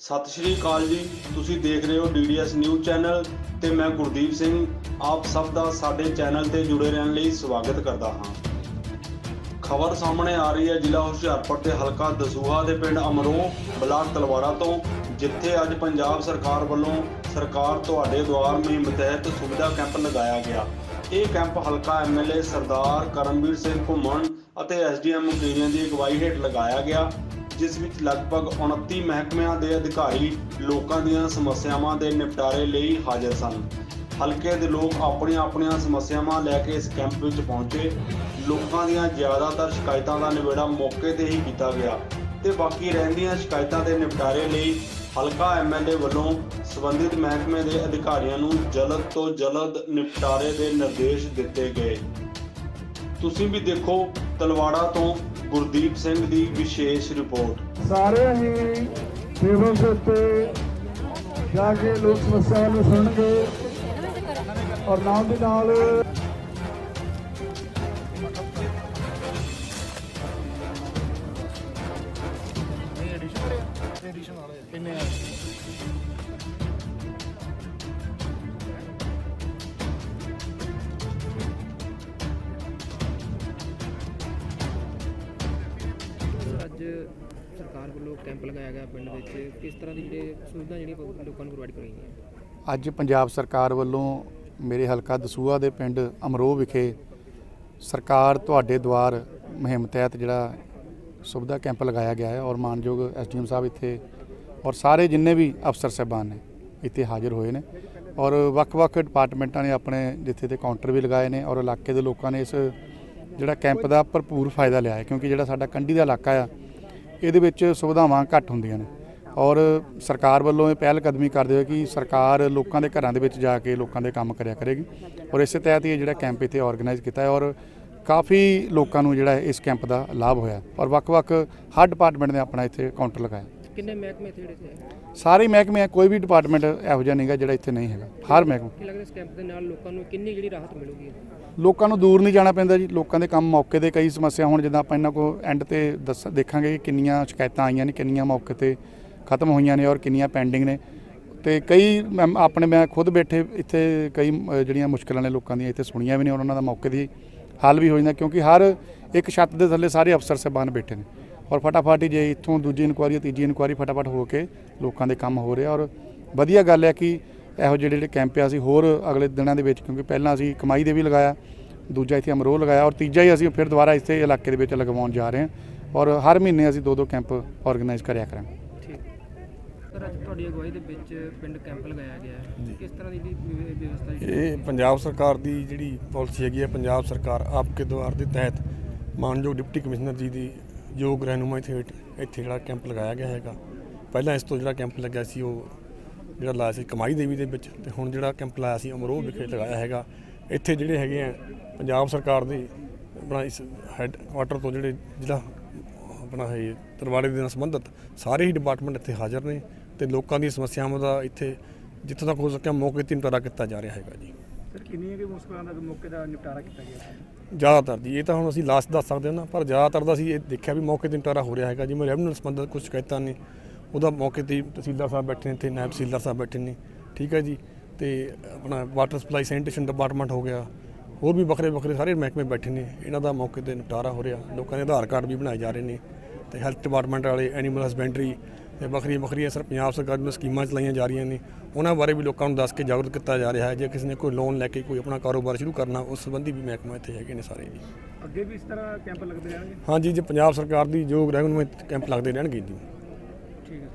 ਸਤਿ ਸ਼੍ਰੀ ਅਕਾਲ ਜੀ। ਤੁਸੀਂ ਦੇਖ ਰਹੇ ਹੋ DDS ਨਿਊਜ਼ ਚੈਨਲ ਤੇ ਮੈਂ ਗੁਰਦੀਪ ਸਿੰਘ, ਆਪ ਸਭ ਦਾ ਸਾਡੇ ਚੈਨਲ ਤੇ ਜੁੜੇ ਰਹਿਣ ਲਈ ਸਵਾਗਤ ਕਰਦਾ ਹਾਂ। ਖਬਰ ਸਾਹਮਣੇ ਆ ਰਹੀ ਹੈ ਜ਼ਿਲ੍ਹਾ ਹੁਸ਼ਿਆਰਪੁਰ ਦੇ ਹਲਕਾ ਦਸੂਹਾ ਦੇ ਪਿੰਡ ਅਮਰੋਹ ਬਲਾਕ ਤਲਵਾੜਾ ਤੋਂ, ਜਿੱਥੇ ਅੱਜ ਪੰਜਾਬ ਸਰਕਾਰ ਵੱਲੋਂ ਸਰਕਾਰ ਤੁਹਾਡੇ ਦੁਆਰ ਮੁਹਿੰਮ ਤਹਿਤ ਸੁਵਿਧਾ ਕੈਂਪ ਲਗਾਇਆ ਗਿਆ। ਇਹ ਕੈਂਪ ਹਲਕਾ ਐਮਐਲਏ ਸਰਦਾਰ ਕਰਮਵੀਰ ਸਿੰਘ ਘੁੰਮਣ ਅਤੇ ਐਸਡੀਐਮ ਮੁਕੇਰੀਆਂ ਦੀ ਅਗਵਾਈ ਹੇਠ ਲਗਾਇਆ ਗਿਆ। ਜਿਸ ਵਿੱਚ ਲਗਭਗ 29 ਮਹਿਕਮਿਆਂ ਦੇ ਅਧਿਕਾਰੀ ਲੋਕਾਂ ਦੀਆਂ ਸਮੱਸਿਆਵਾਂ ਦੇ ਨਿਪਟਾਰੇ ਲਈ ਹਾਜ਼ਰ ਸਨ। ਹਲਕੇ ਦੇ ਲੋਕ ਆਪਣੀਆਂ ਆਪਣੀਆਂ ਸਮੱਸਿਆਵਾਂ ਲੈ ਕੇ ਇਸ ਕੈਂਪ ਵਿੱਚ ਪਹੁੰਚੇ। ਲੋਕਾਂ ਦੀਆਂ ਜ਼ਿਆਦਾਤਰ ਸ਼ਿਕਾਇਤਾਂ ਦਾ ਨਿਬੇੜਾ ਮੌਕੇ ਤੇ ਹੀ ਕੀਤਾ ਗਿਆ ਤੇ ਬਾਕੀ ਰਹਿੰਦੀਆਂ ਸ਼ਿਕਾਇਤਾਂ ਦੇ ਨਿਪਟਾਰੇ ਲਈ ਹਲਕਾ ਐਮਐਲਏ ਵੱਲੋਂ ਸੰਬੰਧਿਤ ਮਹਿਕਮੇ ਦੇ ਅਧਿਕਾਰੀਆਂ ਨੂੰ ਜਲਦ ਤੋਂ ਜਲਦ ਨਿਪਟਾਰੇ ਦੇ ਨਿਰਦੇਸ਼ ਦਿੱਤੇ ਗਏ। ਤੁਸੀਂ ਵੀ ਦੇਖੋ ਤਲਵਾੜਾ ਤੋਂ ਗੁਰਦੀਪ ਸਿੰਘ ਦੀ ਵਿਸ਼ੇਸ਼ ਰਿਪੋਰਟ। ਸਾਰੇ ਹੀ ਟੇਬਲ ਦੇ ਜਾ ਕੇ ਲੋਕ ਸਮੱਸਿਆ ਨੂੰ ਸੁਣਨਗੇ ਔਰ ਨਾਲ ਦੀ ਨਾਲ ਅੱਜ ਸਰਕਾਰ ਵੱਲੋਂ ਕੈਂਪ ਲਗਾਇਆ ਗਿਆ ਪਿੰਡ ਵਿੱਚ, ਕਿਸ ਤਰ੍ਹਾਂ ਦੀ ਜਿਹੜੇ ਸੁਵਿਧਾ ਜਿਹੜੀਆਂ ਪ- ਲੋਕਾਂ ਨੂੰ ਪ੍ਰੋਵਾਈਡ ਕਰਾਈਆਂ ਅੱਜ ਪੰਜਾਬ ਸਰਕਾਰ ਵੱਲੋਂ ਮੇਰੇ ਹਲਕਾ ਦਸੂਹਾ ਦੇ ਪਿੰਡ ਅਮਰੋਹ ਵਿਖੇ ਸਰਕਾਰ ਤੁਹਾਡੇ ਦੁਆਰ ਮੁਹਿੰਮ ਤਹਿਤ ਜਿਹੜਾ ਸੁਵਿਧਾ ਕੈਂਪ ਲਗਾਇਆ ਗਿਆ ਹੈ ਔਰ ਮਾਨਯੋਗ ਐਸਡੀਐਮ ਸਾਹਿਬ ਇੱਥੇ ਔਰ ਸਾਰੇ ਜਿੰਨੇ ਵੀ ਅਫਸਰ ਸਾਹਿਬਾਨ ਨੇ ਇੱਥੇ ਹਾਜ਼ਰ ਹੋਏ ਨੇ ਔਰ ਵੱਖ-ਵੱਖ ਡਿਪਾਰਟਮੈਂਟਾਂ ਨੇ ਆਪਣੇ ਜਿੱਥੇ ਤੇ ਕਾਊਂਟਰ ਵੀ ਲਗਾਏ ਨੇ ਔਰ ਇਲਾਕੇ ਦੇ ਲੋਕਾਂ ਨੇ ਇਸ ਜਿਹੜਾ ਕੈਂਪ ਦਾ ਭਰਪੂਰ ਫਾਇਦਾ ਲਿਆ ਹੈ ਕਿਉਂਕਿ ਜਿਹੜਾ ਸਾਡਾ ਕੰਢੀ ਦਾ ਇਲਾਕਾ ਆ ਇਹਦੇ ਵਿੱਚ ਸੁਵਿਧਾਵਾਂ ਘੱਟ ਹੁੰਦੀਆਂ ਨੇ। ਔਰ ਸਰਕਾਰ ਵੱਲੋਂ ਇਹ ਪਹਿਲ ਕਦਮੀ ਕਰਦੇ ਹੋਏ ਕਿ ਸਰਕਾਰ ਲੋਕਾਂ ਦੇ ਘਰਾਂ ਦੇ ਵਿੱਚ ਜਾ ਕੇ ਲੋਕਾਂ ਦੇ ਕੰਮ ਕਰਿਆ ਕਰੇਗੀ। ਔਰ ਇਸੇ ਤਹਿਤ ਹੀ ਇਹ ਜਿਹੜਾ ਕੈਂਪ ਇੱਥੇ ਆਰਗੇਨਾਈਜ਼ ਕੀਤਾ ਹੈ ਔਰ ਕਾਫੀ ਲੋਕਾਂ ਨੂੰ ਜਿਹੜਾ ਇਸ ਕੈਂਪ ਦਾ ਲਾਭ ਹੋਇਆ। ਔਰ ਵੱਖ-ਵੱਖ ਹਰ ਡਿਪਾਰਟਮੈਂਟ ਨੇ ਆਪਣਾ ਇੱਥੇ ਕਾਊਂਟਰ ਲਗਾਇਆ। ਕਿੰਨੇ ਮਹਿਕਮੇ ਇੱਥੇ ਜਿਹੜੇ ਹੈ ਸਾਰੇ ਮਹਿਕਮੇ ਆ ਕੋਈ ਵੀ ਡਿਪਾਰਟਮੈਂਟ ਇਹੋ ਜਿਹਾ ਨਹੀਂਗਾ ਜਿਹੜਾ ਇੱਥੇ ਨਹੀਂ ਹੈਗਾ ਹਰ ਮਹਿਕਮਾ। ਕੀ ਲੱਗਦਾ ਇਸ ਕੈਂਪ ਦੇ ਨਾਲ ਲੋਕਾਂ ਨੂੰ ਕਿੰਨੀ ਜਿਹੜੀ ਰਾਹਤ ਮਿਲੂਗੀ ਲੋਕਾਂ ਨੂੰ ਦੂਰ ਨਹੀਂ ਜਾਣਾ ਪੈਂਦਾ ਜੀ ਲੋਕਾਂ ਦੇ ਕੰਮ ਮੌਕੇ ਤੇ ਕਈ ਸਮੱਸਿਆ ਹੁਣ ਜਿੱਦਾਂ ਆਪਾਂ ਇਹਨਾਂ ਕੋ ਐਂਡ ਤੇ ਦੱਸ ਦੇਖਾਂਗੇ ਕਿ ਕਿੰਨੀਆਂ ਸ਼ਿਕਾਇਤਾਂ ਆਈਆਂ ਨੇ ਕਿੰਨੀਆਂ ਮੌਕੇ ਤੇ ਖਤਮ ਹੋਈਆਂ ਨੇ ਔਰ ਕਿੰਨੀਆਂ ਪੈਂਡਿੰਗ ਨੇ। ਤੇ ਕਈ ਮੈਂ ਆਪਣੇ ਮੈਂ ਖੁਦ ਬੈਠੇ ਇੱਥੇ ਕਈ ਅ, ਜਿਹੜੀਆਂ ਮੁਸ਼ਕਲਾਂ ਨੇ ਲੋਕਾਂ ਦੀਆਂ ਇੱਥੇ ਸੁਣੀਆਂ ਵੀ ਨੇ ਔਰ ਉਹਨਾਂ ਦਾ ਮੌਕੇ ਦੀ ਹੱਲ ਵੀ ਹੋ ਜਾਂਦਾ ਕਿਉਂਕਿ ਹਰ ਇੱਕ ਛੱਤ ਦੇ ਥੱਲੇ ਸਾਰੇ ਅਫਸਰ ਸਾਹਿਬਾਨ ਬੈਠੇ ਨੇ। ਔਰ ਫਟਾਫਟ ਹੀ ਜੇ ਇੱਥੋਂ ਦੂਜੀ ਇਨਕੁਆਰੀ ਤੀਜੀ ਇਨਕੁਆਰੀ ਫਟਾਫਟ ਹੋ ਕੇ ਲੋਕਾਂ ਦੇ ਕੰਮ ਹੋ ਰਿਹਾ ਔਰ ਵਧੀਆ ਗੱਲ ਹੈ ਕਿ ਇਹੋ ਜਿਹੇ ਜਿਹੜੇ ਕੈਂਪ ਆ ਅਸੀਂ ਹੋਰ ਅਗਲੇ ਦਿਨਾਂ ਦੇ ਵਿੱਚ ਕਿਉਂਕਿ ਪਹਿਲਾਂ ਅਸੀਂ ਕਮਾਈ ਦੇ ਵੀ ਲਗਾਇਆ ਦੂਜਾ ਇੱਥੇ ਅਮਰੋਹ ਲਗਾਇਆ ਔਰ ਤੀਜਾ ਹੀ ਅਸੀਂ ਫਿਰ ਦੁਬਾਰਾ ਇਸੇ ਇਲਾਕੇ ਦੇ ਵਿੱਚ ਲਗਵਾਉਣ ਜਾ ਰਹੇ ਹਾਂ ਔਰ ਹਰ ਮਹੀਨੇ ਅਸੀਂ ਦੋ ਦੋ ਕੈਂਪ ਆਰਗੇਨਾਈਜ਼ ਕਰਿਆ ਕਰਾਂਗੇ। ਠੀਕ। ਸਰ ਅੱਜ ਤੁਹਾਡੀ ਅਗਵਾਈ ਦੇ ਵਿੱਚ ਪਿੰਡ ਕੈਂਪ ਲਗਾਇਆ ਗਿਆ ਹੈ। ਕਿਸ ਤਰ੍ਹਾਂ ਦੀ ਜਿਹੜੀ ਵਿਵ- ਵਿਵਸਥਾ ਜਿਹੜੀ ਇਹ ਪੰਜਾਬ ਸਰਕਾਰ ਦੀ ਜਿਹੜੀ ਪਾਲਿਸੀ ਹੈਗੀ ਹੈ ਪੰਜਾਬ ਸਰਕਾਰ ਆਪਕੇ ਦੁਆਰ ਦੇ ਤਹਿਤ ਮਾਨਯੋਗ ਡਿਪਟੀ ਕਮਿਸ਼ਨਰ ਜੀ ਦੀ ਯੋਗ ਰਹਿਨੁਮਾਈ ਹੇਠ ਇੱਥੇ ਜਿਹੜਾ ਕੈਂਪ ਲਗਾਇਆ ਗਿਆ ਹੈਗਾ। ਪਹਿਲਾਂ ਇਸ ਤੋਂ ਜਿਹੜਾ ਕੈਂਪ ਲੱਗਿਆ ਸੀ, ਉਹ ਜਿਹੜਾ ਲਾਇਆ ਸੀ ਕਮਾਈ ਦੇਵੀ ਦੇ ਵਿੱਚ ਤੇ ਹੁਣ ਜਿਹੜਾ ਕੈਂਪ ਲਾਇਆ ਸੀ ਅਮਰੋਹ ਵਿਖੇ ਲਗਾਇਆ ਹੈਗਾ। ਇੱਥੇ ਜਿਹੜੇ ਹੈਗੇ ਆ, ਪੰਜਾਬ ਸਰਕਾਰ ਦੇ ਆਪਣਾ ਇਸ ਹੈੱਡ ਕੁਆਟਰ ਤੋਂ ਜਿਹੜੇ ਜਿਹੜਾ ਆਪਣਾ ਹੈ ਤਲਵਾੜੇ ਦੇ ਨਾਲ ਸੰਬੰਧਿਤ ਸਾਰੇ ਹੀ ਡਿਪਾਰਟਮੈਂਟ ਇੱਥੇ ਹਾਜ਼ਰ ਨੇ ਤੇ ਲੋਕਾਂ ਦੀਆਂ ਸਮੱਸਿਆਵਾਂ ਦਾ ਇੱਥੇ ਜਿੱਥੋਂ ਤੱਕ ਹੋ ਸਕਿਆ ਮੌਕੇ ਤੇ ਨਿਪਟਾਰਾ ਕੀਤਾ ਜਾ ਰਿਹਾ ਹੈਗਾ ਜੀ। ਸਰ, ਕਿੰਨੀਆਂ ਕਿ ਮੁਸ਼ਕਲਾਂ ਦਾ ਮੌਕੇ ਦਾ ਨਿਪਟਾਰਾ ਕੀਤਾ ਗਿਆ ਜ਼ਿਆਦਾਤਰ ਜੀ ਇਹ ਤਾਂ ਹੁਣ ਅਸੀਂ ਲਾਸਟ ਦੱਸ ਸਕਦੇ ਹਾਂ ਨਾ, ਪਰ ਜ਼ਿਆਦਾਤਰ ਦਾ ਅਸੀਂ ਇਹ ਦੇਖਿਆ ਵੀ ਮੌਕੇ ਤੇ ਨਿਪਟਾਰਾ ਹੋ ਰਿਹਾ ਹੈਗਾ। ਜਿਵੇਂ ਰੈਵਨਿਊ ਨਾਲ ਸੰਬੰਧਿਤ ਕੁਝ ਸ਼ਿਕਾਇਤਾਂ ਨੇ, ਉਹਦਾ ਮੌਕੇ ਤੇ ਹੀ ਤਹਿਸੀਲਦਾਰ ਸਾਹਿਬ ਬੈਠੇ ਨੇ, ਇੱਥੇ ਨਾਇਬ ਤਹਿਸੀਲਦਾਰ ਸਾਹਿਬ ਬੈਠੇ ਨੇ, ਠੀਕ ਹੈ ਜੀ? ਤੇ ਆਪਣਾ ਵਾਟਰ ਸਪਲਾਈ ਸੈਨੀਟੇਸ਼ਨ ਡਿਪਾਰਟਮੈਂਟ ਹੋ ਗਿਆ, ਹੋਰ ਵੀ ਵੱਖਰੇ ਵੱਖਰੇ ਸਾਰੇ ਮਹਿਕਮੇ ਬੈਠੇ ਨੇ, ਇਹਨਾਂ ਦਾ ਮੌਕੇ ਤੇ ਨਿਪਟਾਰਾ ਹੋ ਰਿਹਾ। ਲੋਕਾਂ ਦੇ ਆਧਾਰ ਕਾਰਡ ਵੀ ਬਣਾਏ ਜਾ ਰਹੇ ਨੇ, ਤੇ ਹੈਲਥ ਡਿਪਾਰਟਮੈਂਟ ਵਾਲੇ ਐਨੀਮਲ ਹਸਬੈਂਡਰੀ ਤੇ ਵੱਖਰੀਆਂ ਵੱਖਰੀਆਂ ਸਰ ਪੰਜਾਬ ਸਰਕਾਰ ਦੀਆਂ ਸਕੀਮਾਂ ਚਲਾਈਆਂ ਜਾ ਰਹੀਆਂ ਨੇ। ਉਹਨਾਂ ਬਾਰੇ ਵੀ ਲੋਕਾਂ ਨੂੰ ਦੱਸ ਕੇ ਜਾਗਰੂਕ ਕੀਤਾ ਜਾ ਰਿਹਾ ਹੈ। ਜੇ ਕਿਸੇ ਨੇ ਕੋਈ ਲੋਨ ਲੈ ਕੇ ਕੋਈ ਆਪਣਾ ਕਾਰੋਬਾਰ ਸ਼ੁਰੂ ਕਰਨਾ ਉਸ ਸੰਬੰਧੀ ਵੀ ਮਹਿਕਮਾ ਇੱਥੇ ਹੈਗੇ ਨੇ ਸਾਰੇ ਜੀ। ਅੱਗੇ ਵੀ ਇਸ ਤਰ੍ਹਾਂ ਕੈਂਪ ਲੱਗਦੇ ਰਹਿਣਗੇ? ਹਾਂਜੀ ਜੇ ਪੰਜਾਬ ਸਰਕਾਰ ਦੀ ਯੋਗ ਰਹਿਨੁਮਾਈ ਕੈਂਪ ਲੱਗਦੇ ਰਹਿਣਗੇ ਜੀ। ਠੀਕ ਹੈ।